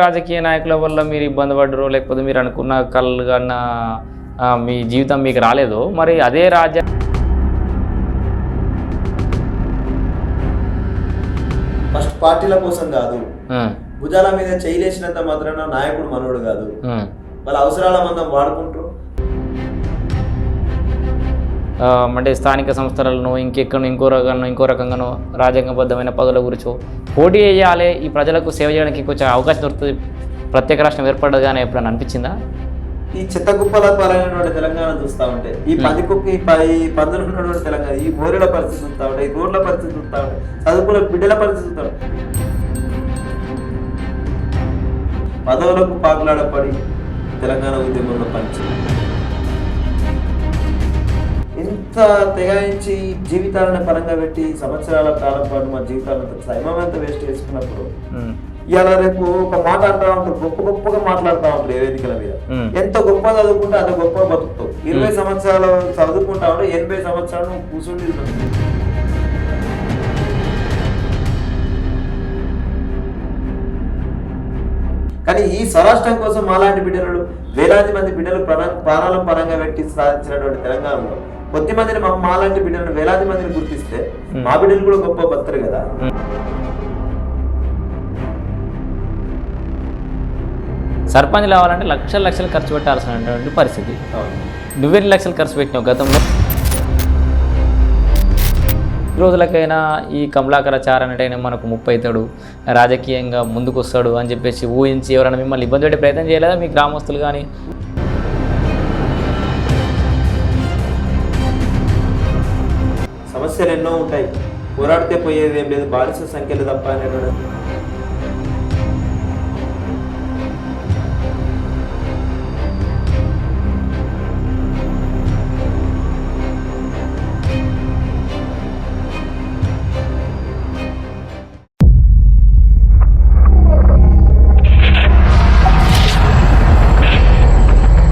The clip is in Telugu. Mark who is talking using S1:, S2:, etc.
S1: రాజకీయ నాయకుల వల్ల మీరు ఇబ్బంది పడ్డరు లేకపోతే మీరు అనుకున్న కళ్ళు కన్నా మీ జీవితం మీకు రాలేదు మరి అదే రాజ్య
S2: ఫస్ట్ పార్టీల కోసం కాదు. భుజాల మీద చేయలేసినంత మాత్రాన నాయకుడు మనోడు కాదు. వాళ్ళ అవసరాల మందం వాడుకుంటారు.
S1: అంటే స్థానిక సంస్థలను ఇంకెక్కడో ఇంకో రకంగా ఇంకో రకంగానో రాజ్యాంగబద్ధమైన పదవుల గురించో పోటీ చేయాలి. ఈ ప్రజలకు సేవ చేయడానికి కొంచెం అవకాశం దొరుకుతుంది. ప్రత్యేక రాష్ట్రం ఏర్పడదు కానీ ఎప్పుడైనా అనిపించిందా?
S2: ఈ చెత్త కుప్పల పాలైనటువంటి తెలంగాణ చూస్తా ఉంటే ఈ పది కుప్ప ఈ ప- పందులు ఉన్నటువంటి తెలంగాణ ఈ బోరెల పరిస్థితి చూస్తా ఉంటే ఈ రోడ్ల పరిస్థితి చూస్తా ఉంటే చదువుకున్న బిడ్డల పరిస్థితి చూస్తా ఉంటే. పదవులకు పాకులాడపడి తెలంగాణ ఉద్యమంలో పనిచేయాలి. తెగాయించి జీవితాలను పరంగా పెట్టి సంవత్సరాల కాలం పాటు మా జీవితాలను సమయమంతా వేస్ట్ చేసుకున్నప్పుడు ఇవాళ రేపు ఒక మాట అంటా ఉంటారు గొప్ప గొప్పగా మాట్లాడుతూ ఉంటారు ఏ వేదికల మీద. ఎంత గొప్ప చదువుకుంటే అంత గొప్ప బతుకుతావు. ఇరవై సంవత్సరాలు చదువుకుంటా ఉంటే ఎనభై సంవత్సరాలు కూర్చుండి కానీ ఈ స్వరాష్ట్రం కోసం మాలాంటి బిడ్డలు వేలాది మంది బిడ్డలు ప్రాణ ప్రాణాలను పరంగా పెట్టి సాధించినటువంటి తెలంగాణలో కొద్ది మందిని మాలాంటి బిడ్డలను వేలాది మందిని గుర్తిస్తే మా బిడ్డలు కూడా గొప్ప బతురు కదా.
S1: సర్పంచ్ కావాలంటే లక్షల లక్షలు ఖర్చు పెట్టాల్సినటువంటి పరిస్థితి. నువ్వెన్ని లక్షలు ఖర్చు పెట్టినావు గతంలో? రోజులకైనా ఈ కమలాకర చారణటైనా మనకు ముప్పై అవుతాడు రాజకీయంగా ముందుకు వస్తాడు అని చెప్పేసి ఊహించి ఎవరైనా మిమ్మల్ని ఇబ్బంది పెట్టే ప్రయత్నం చేయలేదా మీ గ్రామస్తులు కానీ?
S2: సమస్యలు ఎన్నో ఉంటాయి. పోరాడితే పోయేది ఏం లేదు. బానిస సంఖ్యలు తప్ప అనేటువంటి